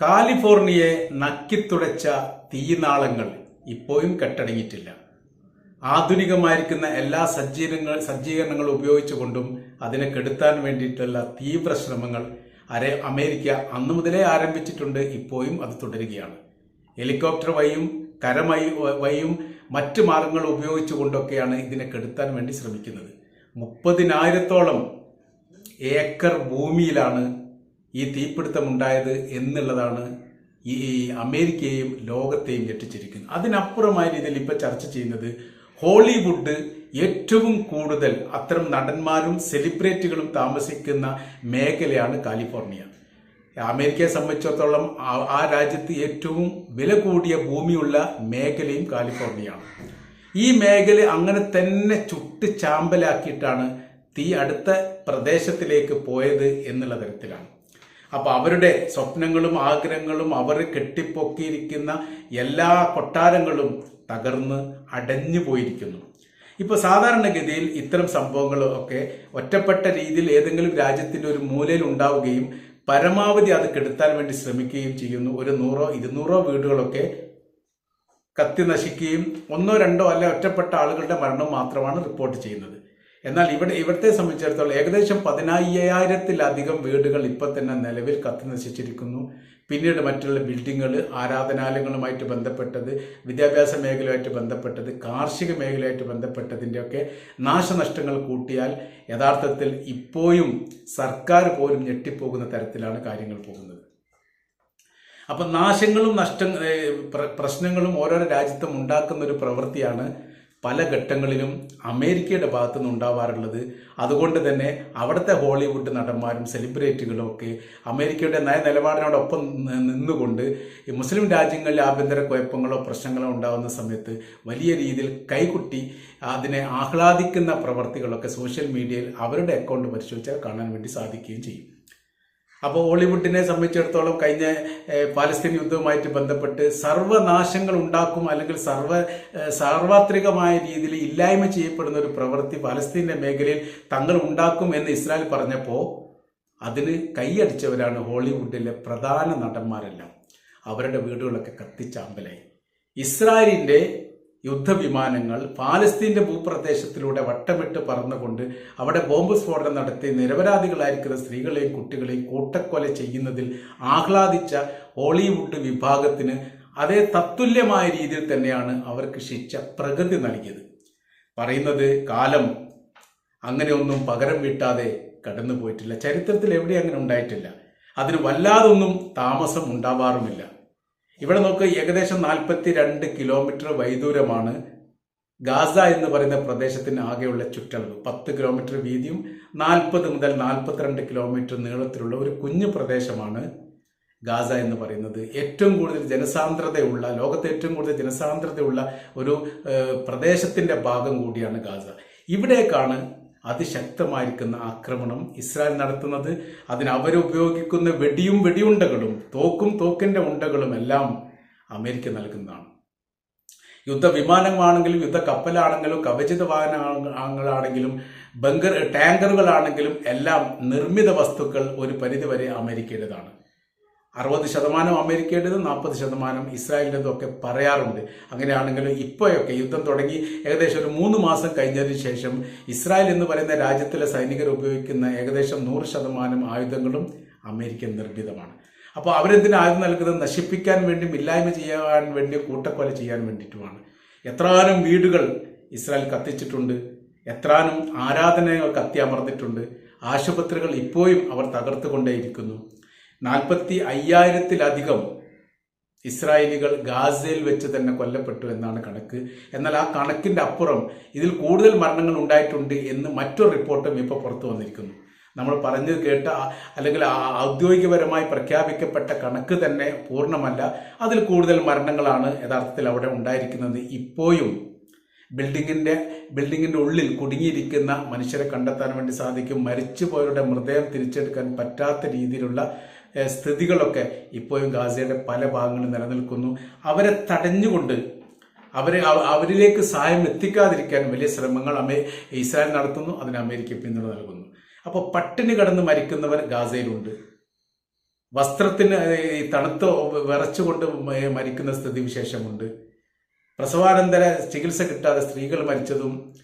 കാലിഫോർണിയയെ നക്കിത്തുടച്ച തീനാളങ്ങൾ ഇപ്പോഴും കെട്ടടങ്ങിയിട്ടില്ല. ആധുനികമായിരിക്കുന്ന എല്ലാ സജ്ജീകരണങ്ങൾ സജ്ജീകരണങ്ങൾ ഉപയോഗിച്ചുകൊണ്ടും അതിനെ കെടുത്താൻ വേണ്ടിയിട്ടുള്ള തീവ്ര ശ്രമങ്ങൾ അരെ അമേരിക്ക അന്നു മുതലേ ആരംഭിച്ചിട്ടുണ്ട് ഇപ്പോഴും അത് തുടരുകയാണ്. ഹെലികോപ്റ്റർ വഴിയും കരമൈ വഴിയും മറ്റ് മാർഗങ്ങൾ ഉപയോഗിച്ചുകൊണ്ടൊക്കെയാണ് ഇതിനെ കെടുത്താൻ വേണ്ടി ശ്രമിക്കുന്നത്. മുപ്പതിനായിരത്തോളം ഏക്കർ ഭൂമിയിലാണ് ഈ തീപിടുത്തമുണ്ടായത് എന്നുള്ളതാണ് ഈ അമേരിക്കയെയും ലോകത്തെയും ഞെട്ടിച്ചിരിക്കുന്നത്. അതിനപ്പുറമായ രീതിയിൽ ഇപ്പൊ ചർച്ച ചെയ്യുന്നത് ഹോളിവുഡ് ഏറ്റവും കൂടുതൽ അത്തരം നടന്മാരും സെലിബ്രിറ്റികളും താമസിക്കുന്ന മേഖലയാണ് കാലിഫോർണിയ. അമേരിക്കയെ സംബന്ധിച്ചിടത്തോളം ആ രാജ്യത്ത് ഏറ്റവും വില കൂടിയ ഭൂമിയുള്ള മേഖലയും കാലിഫോർണിയയാണ്. ഈ മേഖല അങ്ങനെ തന്നെ ചുട്ട് ചാമ്പലാക്കിയിട്ടാണ് തീ അടുത്ത പ്രദേശത്തിലേക്ക് പോയത് എന്നുള്ള തരത്തിലാണ്. അപ്പൊ അവരുടെ സ്വപ്നങ്ങളും ആഗ്രഹങ്ങളും അവർ കെട്ടിപ്പൊക്കിയിരിക്കുന്ന എല്ലാ കൊട്ടാരങ്ങളും തകർന്ന് അടഞ്ഞു പോയിരിക്കുന്നു. ഇപ്പൊ സാധാരണഗതിയിൽ ഇത്തരം സംഭവങ്ങളൊക്കെ ഒറ്റപ്പെട്ട രീതിയിൽ ഏതെങ്കിലും രാജ്യത്തിന്റെ ഒരു മൂലയിൽ ഉണ്ടാവുകയും പരമാവധി അത് കെടുത്താൻ വേണ്ടി ശ്രമിക്കുകയും ചെയ്യുന്നു ഒരു നൂറോ ഇരുന്നൂറോ വീടുകളൊക്കെ കത്തി നശിക്കുകയും ഒന്നോ രണ്ടോ അല്ല ഒറ്റപ്പെട്ട ആളുകളുടെ മരണം മാത്രമാണ് റിപ്പോർട്ട് ചെയ്യുന്നത്. എന്നാൽ ഇവിടെ ഇവിടത്തെ സംബന്ധിച്ചിടത്തോളം ഏകദേശം പതിനായ്യായിരത്തിലധികം വീടുകൾ ഇപ്പം തന്നെ നിലവിൽ കത്തി നശിച്ചിരിക്കുന്നു. പിന്നീട് മറ്റുള്ള ബിൽഡിങ്ങുകൾ ആരാധനാലയങ്ങളുമായിട്ട് ബന്ധപ്പെട്ടത് വിദ്യാഭ്യാസ മേഖലയുമായിട്ട് ബന്ധപ്പെട്ടത് കാർഷിക മേഖലയുമായിട്ട് ബന്ധപ്പെട്ടതിന്റെയൊക്കെ നാശനഷ്ടങ്ങൾ കൂട്ടിയാൽ യഥാർത്ഥത്തിൽ ഇപ്പോഴും സർക്കാർ പോലും ഞെട്ടിപ്പോകുന്ന തരത്തിലാണ് കാര്യങ്ങൾ പോകുന്നത്. അപ്പം നാശങ്ങളും നഷ്ട പ്രശ്നങ്ങളും ഓരോരോ രാജ്യത്തും ഉണ്ടാക്കുന്ന ഒരു പ്രവൃത്തിയാണ് പല ഘട്ടങ്ങളിലും അമേരിക്കയുടെ ഭാഗത്തു നിന്ന് ഉണ്ടാവാറുള്ളത്. അതുകൊണ്ട് തന്നെ അവിടുത്തെ ഹോളിവുഡ് നടന്മാരും സെലിബ്രിറ്റികളും ഒക്കെ അമേരിക്കയുടെ നയ നിലപാടിനോടൊപ്പം നിന്നുകൊണ്ട് ഈ മുസ്ലിം രാജ്യങ്ങളിൽ ആഭ്യന്തര കുഴപ്പങ്ങളോ പ്രശ്നങ്ങളോ ഉണ്ടാകുന്ന സമയത്ത് വലിയ രീതിയിൽ കൈകുട്ടി അതിനെ ആഹ്ലാദിക്കുന്ന പ്രവർത്തികളൊക്കെ സോഷ്യൽ മീഡിയയിൽ അവരുടെ അക്കൗണ്ട് പരിശോധിച്ചാൽ കാണാൻ വേണ്ടി സാധിക്കുകയും ചെയ്യും. അപ്പോൾ ഹോളിവുഡിനെ സംബന്ധിച്ചിടത്തോളം കഴിഞ്ഞ പാലസ്തീൻ യുദ്ധവുമായിട്ട് ബന്ധപ്പെട്ട് സർവനാശങ്ങൾ ഉണ്ടാക്കും അല്ലെങ്കിൽ സർവ സാർവത്രികമായ രീതിയിൽ ഇല്ലായ്മ ചെയ്യപ്പെടുന്ന ഒരു പ്രവൃത്തി പാലസ്തീന്റെ മേഖലയിൽ തങ്ങൾ ഉണ്ടാക്കും എന്ന് ഇസ്രായേൽ പറഞ്ഞപ്പോൾ അതിന് കൈയടിച്ചവരാണ് ഹോളിവുഡിലെ പ്രധാന നടന്മാരെല്ലാം. അവരുടെ വീടുകളൊക്കെ കത്തിച്ചാമ്പലായി. ഇസ്രായേലിന്റെ യുദ്ധവിമാനങ്ങൾ പാലസ്തീന്റെ ഭൂപ്രദേശത്തിലൂടെ വട്ടമിട്ട് പറന്നുകൊണ്ട് അവിടെ ബോംബ് സ്ഫോടനം നടത്തി നിരപരാധികളായിരിക്കുന്ന സ്ത്രീകളെയും കുട്ടികളെയും കൂട്ടക്കൊല ചെയ്യുന്നതിൽ ആഹ്ലാദിച്ച ഹോളിവുഡ് വിഭാഗത്തിന് അതേ തത്തുല്യമായ രീതിയിൽ തന്നെയാണ് അവർക്ക് ശിക്ഷ പ്രകൃതി നൽകിയത്. പറയുന്നത് കാലം അങ്ങനെയൊന്നും പകരം വീട്ടാതെ കടന്നു പോയിട്ടില്ല ചരിത്രത്തിൽ എവിടെ അങ്ങനെ ഉണ്ടായിട്ടില്ല. അതിന് വല്ലാതൊന്നും താമസം ഉണ്ടാവാറുമില്ല. ഇവിടെ നോക്ക് ഏകദേശം നാൽപ്പത്തി രണ്ട് കിലോമീറ്റർ വൈദൂരമാണ് ഗാസ എന്ന് പറയുന്ന പ്രദേശത്തിന് ആകെയുള്ള ചുറ്റളവ്. പത്ത് കിലോമീറ്റർ വീതിയും നാൽപ്പത് മുതൽ നാൽപ്പത്തിരണ്ട് കിലോമീറ്റർ നീളത്തിലുള്ള ഒരു കുഞ്ഞു പ്രദേശമാണ് ഗാസ എന്ന് പറയുന്നത്. ഏറ്റവും കൂടുതൽ ജനസാന്ദ്രതയുള്ള ലോകത്തെ ഏറ്റവും കൂടുതൽ ജനസാന്ദ്രതയുള്ള ഒരു പ്രദേശത്തിന്റെ ഭാഗം കൂടിയാണ് ഗാസ. ഇവിടേക്കാണ് അതിശക്തമായിരിക്കുന്ന ആക്രമണം ഇസ്രായേൽ നടത്തുന്നത്. അതിന് അവരുപയോഗിക്കുന്ന വെടിയും വെടിയുണ്ടകളും തോക്കും തോക്കിന്റെ ഉണ്ടകളും എല്ലാം അമേരിക്ക നൽകുന്നതാണ്. യുദ്ധവിമാനമാണെങ്കിലും യുദ്ധ കപ്പലാണെങ്കിലും കവചിത വാഹനങ്ങളാണെങ്കിലും ബങ്കർ ടാങ്കറുകളാണെങ്കിലും എല്ലാം നിർമ്മിത വസ്തുക്കൾ ഒരു പരിധിവരെ അമേരിക്കയുടേതാണ്. അറുപത് ശതമാനം അമേരിക്കയുടേതും നാൽപ്പത് ശതമാനം ഇസ്രായേലിന്റെതും ഒക്കെ പറയാറുണ്ട്. അങ്ങനെയാണെങ്കിൽ ഇപ്പോഴൊക്കെ യുദ്ധം തുടങ്ങി ഏകദേശം ഒരു മൂന്ന് മാസം കഴിഞ്ഞതിന് ശേഷം ഇസ്രായേൽ എന്ന് പറയുന്ന രാജ്യത്തിലെ സൈനികർ ഉപയോഗിക്കുന്ന ഏകദേശം നൂറ് ശതമാനം ആയുധങ്ങളും അമേരിക്കൻ നിർമ്മിതമാണ്. അപ്പോൾ അവരെന്തിനാ ആയുധം നൽകുന്നത്? നശിപ്പിക്കാൻ വേണ്ടിയും ഇല്ലായ്മ ചെയ്യാൻ വേണ്ടി കൂട്ടക്കൊല ചെയ്യാൻ വേണ്ടിയിട്ടുമാണ്. എത്രാനും വീടുകൾ ഇസ്രായേൽ കത്തിച്ചിട്ടുണ്ട്. എത്രാനും ആരാധനകൾ കത്തിയമർന്നിട്ടുണ്ട് ആശുപത്രികൾ ഇപ്പോഴും അവർ തകർത്തുകൊണ്ടേയിരിക്കുന്നു. നാൽപ്പത്തി അയ്യായിരത്തിലധികം ഇസ്രായേലികൾ ഗാസയിൽ വെച്ച് തന്നെ കൊല്ലപ്പെട്ടു എന്നാണ് കണക്ക്. എന്നാൽ ആ കണക്കിന്റെ അപ്പുറം ഇതിൽ കൂടുതൽ മരണങ്ങൾ ഉണ്ടായിട്ടുണ്ട് എന്ന് മറ്റൊരു റിപ്പോർട്ടും ഇപ്പോൾ പുറത്തു വന്നിരിക്കുന്നു. നമ്മൾ പറഞ്ഞു കേട്ട അല്ലെങ്കിൽ ഔദ്യോഗികപരമായി പ്രഖ്യാപിക്കപ്പെട്ട കണക്ക് തന്നെ പൂർണമല്ല. അതിൽ കൂടുതൽ മരണങ്ങളാണ് യഥാർത്ഥത്തിൽ അവിടെ ഉണ്ടായിരിക്കുന്നത്. ഇപ്പോഴും ബിൽഡിങ്ങിന്റെ ബിൽഡിങ്ങിന്റെ ഉള്ളിൽ കുടുങ്ങിയിരിക്കുന്ന മനുഷ്യരെ കണ്ടെത്താൻ വേണ്ടി സാധിക്കും. മരിച്ചുപോയവരുടെ മൃതദേഹം തിരിച്ചെടുക്കാൻ പറ്റാത്ത രീതിയിലുള്ള സ്ഥിതികളൊക്കെ ഇപ്പോഴും ഗാസയുടെ പല ഭാഗങ്ങളിൽ നിലനിൽക്കുന്നു. അവരെ തടഞ്ഞുകൊണ്ട് അവരെ അവരിലേക്ക് സഹായം എത്തിക്കാതിരിക്കാൻ വലിയ ശ്രമങ്ങൾ അമേ ഇസ്രായേൽ നടത്തുന്നു അതിന് അമേരിക്ക പിന്തുണ നൽകുന്നു. അപ്പോൾ പട്ടിണി കടന്ന് മരിക്കുന്നവർ ഗാസയിലുണ്ട്. വസ്ത്രത്തിന് ഈ തണുത്ത് വിറച്ചുകൊണ്ട് മരിക്കുന്ന സ്ഥിതിവിശേഷമുണ്ട് പ്രസവാനന്തര ചികിത്സ കിട്ടാതെ സ്ത്രീകൾ മരിച്ചതും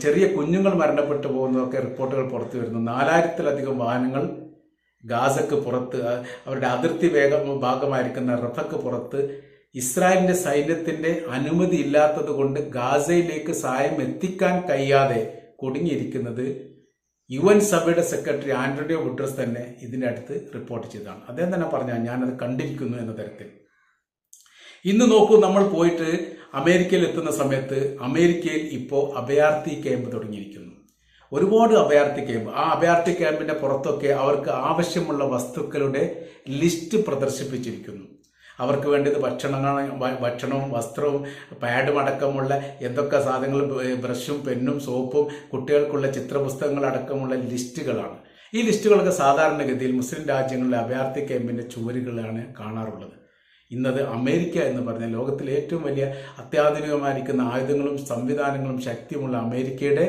ചെറിയ കുഞ്ഞുങ്ങൾ മരണപ്പെട്ടു പോകുന്നതൊക്കെ റിപ്പോർട്ടുകൾ പുറത്തു വരുന്നു. നാലായിരത്തിലധികം വാഹനങ്ങൾ ഗാസക്ക് പുറത്ത് അവരുടെ അതിർത്തി വേഗം ഭാഗമായിരിക്കുന്ന റഫക്ക് പുറത്ത് ഇസ്രായേലിന്റെ സൈന്യത്തിന്റെ അനുമതി ഇല്ലാത്തത് കൊണ്ട് ഗാസയിലേക്ക് സഹായം എത്തിക്കാൻ കഴിയാതെ കുടുങ്ങിയിരിക്കുന്നത് യു എൻ സഭയുടെ സെക്രട്ടറി ആന്റണിയോ ഗുഡ്രസ് തന്നെ ഇതിന്റെ അടുത്ത് റിപ്പോർട്ട് ചെയ്തതാണ്. അദ്ദേഹം തന്നെ പറഞ്ഞ ഞാനത് കണ്ടിരിക്കുന്നു എന്ന തരത്തിൽ. ഇന്ന് നോക്കൂ നമ്മൾ പോയിട്ട് അമേരിക്കയിൽ എത്തുന്ന സമയത്ത് അമേരിക്കയിൽ ഇപ്പോൾ അഭയാർത്ഥി ക്യാമ്പ് തുടങ്ങിയിരിക്കുന്നു. ഒരുപാട് അഭയാർത്ഥി ക്യാമ്പ് ആ അഭയാർത്ഥി ക്യാമ്പിന്റെ പുറത്തൊക്കെ അവർക്ക് ആവശ്യമുള്ള വസ്തുക്കളുടെ ലിസ്റ്റ് പ്രദർശിപ്പിച്ചിരിക്കുന്നു. അവർക്ക് വേണ്ടത് ഭക്ഷണങ്ങൾ ഭക്ഷണവും വസ്ത്രവും പാഡും അടക്കമുള്ള എന്തൊക്കെ സാധനങ്ങൾ ബ്രഷും പെന്നും സോപ്പും കുട്ടികൾക്കുള്ള ചിത്രപുസ്തകങ്ങൾ അടക്കമുള്ള ലിസ്റ്റുകളാണ്. ഈ ലിസ്റ്റുകളൊക്കെ സാധാരണഗതിയിൽ മുസ്ലിം രാജ്യങ്ങളിലെ അഭയാർത്ഥി ക്യാമ്പിന്റെ ചുവരുകളാണ് കാണാറുള്ളത്. ഇന്നത് അമേരിക്ക എന്ന് പറഞ്ഞ ലോകത്തിലെ ഏറ്റവും വലിയ അത്യാധുനികമായിരിക്കുന്ന ആയുധങ്ങളും സംവിധാനങ്ങളും ശക്തിയുമുള്ള അമേരിക്കയുടെ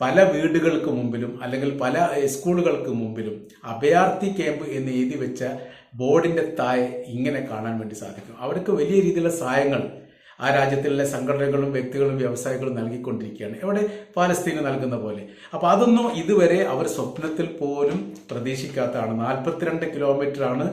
പല വീടുകൾക്ക് മുമ്പിലും അല്ലെങ്കിൽ പല സ്കൂളുകൾക്ക് മുമ്പിലും അഭയാർത്ഥി ക്യാമ്പ് എന്ന് എഴുതി വെച്ച ബോർഡിന്റെ താഴെ ഇങ്ങനെ കാണാൻ വേണ്ടി സാധിക്കും. അവർക്ക് വലിയ രീതിയിലുള്ള സഹായങ്ങൾ ആ രാജ്യത്തിലെ സംഘടനകളും വ്യക്തികളും വ്യവസായികളും നൽകിക്കൊണ്ടിരിക്കുകയാണ്. എവിടെ? പാലസ്തീന് നൽകുന്ന പോലെ. അപ്പൊ അതൊന്നും ഇതുവരെ അവർ സ്വപ്നത്തിൽ പോലും പ്രതീക്ഷിക്കാത്തതാണ്. നാൽപ്പത്തിരണ്ട് കിലോമീറ്റർ ആണ്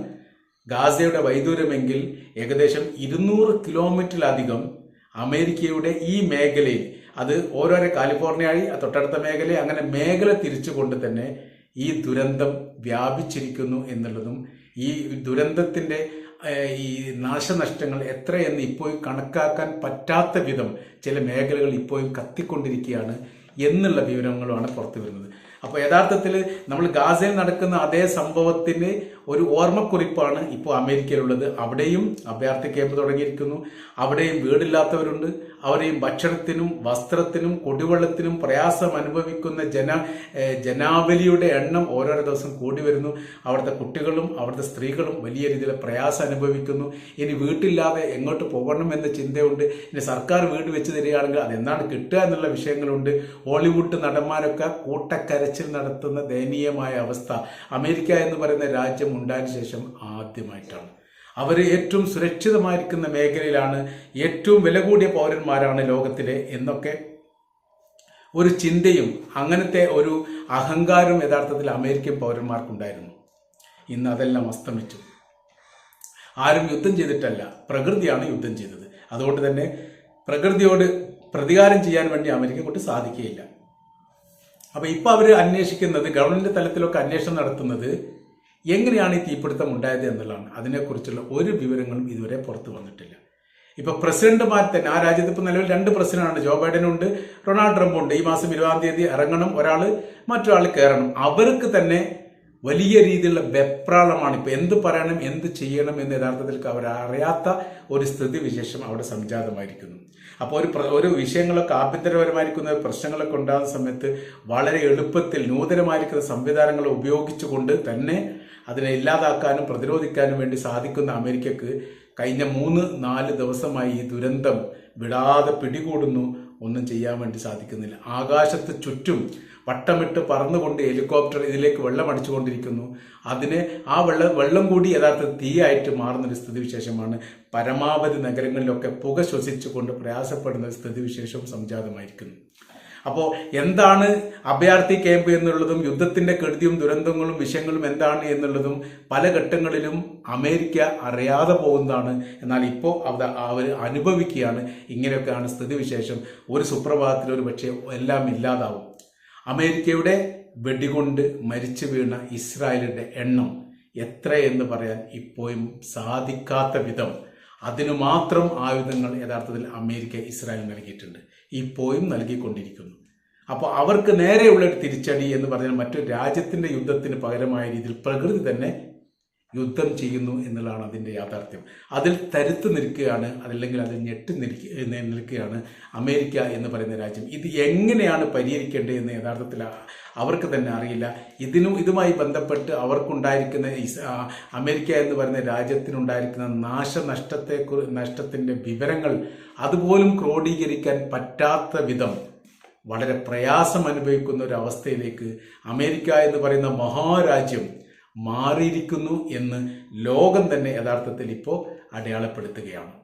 ഗാസയുടെ വൈദൂരമെങ്കിൽ ഏകദേശം ഇരുന്നൂറ് കിലോമീറ്ററിലധികം അമേരിക്കയുടെ ഈ മേഖലയിൽ അത് ഓരോരോ കാലിഫോർണിയ ആയി തൊട്ടടുത്ത മേഖല അങ്ങനെ മേഖല തിരിച്ചുകൊണ്ട് തന്നെ ഈ ദുരന്തം വ്യാപിച്ചിരിക്കുന്നു എന്നുള്ളതും ഈ ദുരന്തത്തിന്റെ ഈ നാശനഷ്ടങ്ങൾ എത്രയെന്ന് ഇപ്പോഴും കണക്കാക്കാൻ പറ്റാത്ത വിധം ചില മേഖലകൾ ഇപ്പോഴും കത്തിക്കൊണ്ടിരിക്കുകയാണ് എന്നുള്ള വിവരങ്ങളുമാണ് പുറത്തു വരുന്നത് അപ്പോൾ യഥാർത്ഥത്തിൽ നമ്മൾ ഗാസയിൽ നടക്കുന്ന അതേ സംഭവത്തിന് ഒരു ഓർമ്മക്കുറിപ്പാണ് ഇപ്പോൾ അമേരിക്കയിലുള്ളത്. അവിടെയും അഭയാർത്ഥി ക്യാമ്പ് തുടങ്ങിയിരിക്കുന്നു. അവിടെയും വീടില്ലാത്തവരുണ്ട്. അവരെയും ഭക്ഷണത്തിനും വസ്ത്രത്തിനും കുടിവെള്ളത്തിനും പ്രയാസം അനുഭവിക്കുന്ന ജന ജനാവലിയുടെ എണ്ണം ഓരോരോ ദിവസം കൂടി വരുന്നു. അവിടുത്തെ കുട്ടികളും അവിടുത്തെ സ്ത്രീകളും വലിയ രീതിയിൽ പ്രയാസം അനുഭവിക്കുന്നു. ഇനി വീട്ടില്ലാതെ എങ്ങോട്ട് പോകണം എന്ന ചിന്തയുണ്ട്. ഇനി സർക്കാർ വീട് വെച്ച് തരികയാണെങ്കിൽ അതെന്താണ് കിട്ടുക എന്നുള്ള വിഷയങ്ങളുണ്ട്. ഹോളിവുഡ് നടന്മാരൊക്കെ കൂട്ടക്കരച്ചിൽ നടത്തുന്ന ദയനീയമായ അവസ്ഥ. അമേരിക്ക എന്ന് പറയുന്ന രാജ്യം ഉണ്ടായതിനു ശേഷം ആദ്യമായിട്ടാണ്. അവർ ഏറ്റവും സുരക്ഷിതമായിരിക്കുന്ന മേഖലയിലാണ് ഏറ്റവും വില കൂടിയ പൗരന്മാരാണ് ലോകത്തിലെ എന്നൊക്കെ ഒരു ചിന്തയും അങ്ങനത്തെ ഒരു അഹങ്കാരം യഥാർത്ഥത്തിൽ അമേരിക്കൻ പൗരന്മാർക്കുണ്ടായിരുന്നു. ഇന്ന് അതെല്ലാം അസ്തമിച്ചു. ആരും യുദ്ധം ചെയ്തിട്ടല്ല പ്രകൃതിയാണ് യുദ്ധം ചെയ്തത്. അതുകൊണ്ട് തന്നെ പ്രകൃതിയോട് പ്രതികാരം ചെയ്യാൻ വേണ്ടി അമേരിക്ക കൊണ്ട് സാധിക്കുകയില്ല. അപ്പൊ ഇപ്പൊ അവർ അന്വേഷിക്കുന്നത് ഗവൺമെന്റ് തലത്തിലൊക്കെ അന്വേഷണം നടത്തുന്നത് എങ്ങനെയാണ് ഈ തീപിടുത്തം ഉണ്ടായത് എന്നുള്ളതാണ്. അതിനെക്കുറിച്ചുള്ള ഒരു വിവരങ്ങളും ഇതുവരെ പുറത്തു വന്നിട്ടില്ല. ഇപ്പൊ പ്രസിഡന്റുമാർ തന്നെ ആ രാജ്യത്ത് ഇപ്പൊ നിലവിൽ രണ്ട് പ്രസിഡന്റാണ്. ജോ ബൈഡൻ ഉണ്ട് ഡൊണാൾഡ് ട്രംപ് ഉണ്ട്. ഈ മാസം ഇരുപതാം തീയതി ഇറങ്ങണം ഒരാൾ മറ്റൊരാൾ കയറണം അവർക്ക് തന്നെ വലിയ രീതിയിലുള്ള വെപ്രാളമാണ് ഇപ്പൊ എന്ത് പറയണം എന്ത് ചെയ്യണം എന്ന് യഥാർത്ഥത്തിൽ അവർ അറിയാത്ത ഒരു സ്ഥിതി വിശേഷം അവിടെ സംജാതമായിരിക്കുന്നു. അപ്പോൾ ഒരു ഒരു വിഷയങ്ങളൊക്കെ ആഭ്യന്തരപരമായിരിക്കുന്ന പ്രശ്നങ്ങളൊക്കെ ഉണ്ടാകുന്ന സമയത്ത് വളരെ എളുപ്പത്തിൽ നൂതനമായിരിക്കുന്ന സംവിധാനങ്ങൾ ഉപയോഗിച്ചുകൊണ്ട് തന്നെ അതിനെ ഇല്ലാതാക്കാനും പ്രതിരോധിക്കാനും വേണ്ടി സാധിക്കുന്ന അമേരിക്കക്ക് കഴിഞ്ഞ മൂന്ന് നാല് ദിവസമായി ഈ ദുരന്തം വിടാതെ പിടികൂടുന്നു. ഒന്നും ചെയ്യാൻ വേണ്ടി സാധിക്കുന്നില്ല. ആകാശത്ത് ചുറ്റും വട്ടമിട്ട് പറന്നുകൊണ്ട് ഹെലികോപ്റ്റർ ഇതിലേക്ക് വെള്ളം അടിച്ചുകൊണ്ടിരിക്കുന്നു. അതിനെ ആ വെള്ളം വെള്ളം കൂടി യഥാർത്ഥ തീയായിട്ട് മാറുന്നൊരു സ്ഥിതിവിശേഷമാണ്. പരമാവധി നഗരങ്ങളിലൊക്കെ പുക ശ്വസിച്ചുകൊണ്ട് പ്രയാസപ്പെടുന്ന സ്ഥിതിവിശേഷം സംജാതമായിരിക്കുന്നു. അപ്പോൾ എന്താണ് അഭയാർത്ഥി ക്യാമ്പ് എന്നുള്ളതും യുദ്ധത്തിന്റെ കെടുതിയും ദുരന്തങ്ങളും വിഷയങ്ങളും എന്താണ് എന്നുള്ളതും പല ഘട്ടങ്ങളിലും അമേരിക്ക അറിയാതെ പോകുന്നതാണ്. എന്നാൽ ഇപ്പോൾ അവർ അനുഭവിക്കുകയാണ്. ഇങ്ങനെയൊക്കെയാണ് സ്ഥിതിവിശേഷം. ഒരു സുപ്രഭാതത്തിൽ ഒരു പക്ഷേ എല്ലാം ഇല്ലാതാവും. അമേരിക്കയുടെ വെടികൊണ്ട് മരിച്ചു വീണ ഇസ്രായേലിന്റെ എണ്ണം എത്രയെന്ന് പറയാൻ ഇപ്പോഴും സാധിക്കാത്ത വിധം. അതിനു മാത്രം ആയുധങ്ങൾ യഥാർത്ഥത്തിൽ അമേരിക്ക ഇസ്രായേൽ നൽകിയിട്ടുണ്ട്. ഇപ്പോഴും നൽകിക്കൊണ്ടിരിക്കുന്നു. അപ്പോൾ അവർക്ക് നേരെയുള്ള ഒരു തിരിച്ചടി എന്ന് പറഞ്ഞാൽ മറ്റു രാജ്യത്തിന്റെ യുദ്ധത്തിന് പകരമായ രീതിയിൽ പ്രകൃതി തന്നെ യുദ്ധം ചെയ്യുന്നു എന്നുള്ളതാണ് അതിന്റെ യാഥാർത്ഥ്യം. അതിൽ തരുത്ത് നിൽക്കുകയാണ് അതല്ലെങ്കിൽ അതിൽ ഞെട്ടി നിൽക്ക- നിൽക്കുകയാണ് അമേരിക്ക എന്ന് പറയുന്ന രാജ്യം. ഇത് എങ്ങനെയാണ് പരിഹരിക്കേണ്ടത് എന്ന് യഥാർത്ഥത്തിൽ അവർക്ക് തന്നെ അറിയില്ല. ഇതിനും ഇതുമായി ബന്ധപ്പെട്ട് അവർക്കുണ്ടായിരിക്കുന്ന അമേരിക്ക എന്ന് പറയുന്ന രാജ്യത്തിനുണ്ടായിരിക്കുന്ന നാശനഷ്ടത്തെ നഷ്ടത്തിന്റെ വിവരങ്ങൾ അതുപോലും ക്രോഡീകരിക്കാൻ പറ്റാത്ത വിധം വളരെ പ്രയാസം അനുഭവിക്കുന്ന ഒരു അവസ്ഥയിലേക്ക് അമേരിക്ക എന്ന് പറയുന്ന മഹാരാജ്യം മാറിയിരിക്കുന്നു എന്ന് ലോകം തന്നെ യഥാർത്ഥത്തിൽ ഇപ്പോൾ അടയാളപ്പെടുത്തുകയാണ്.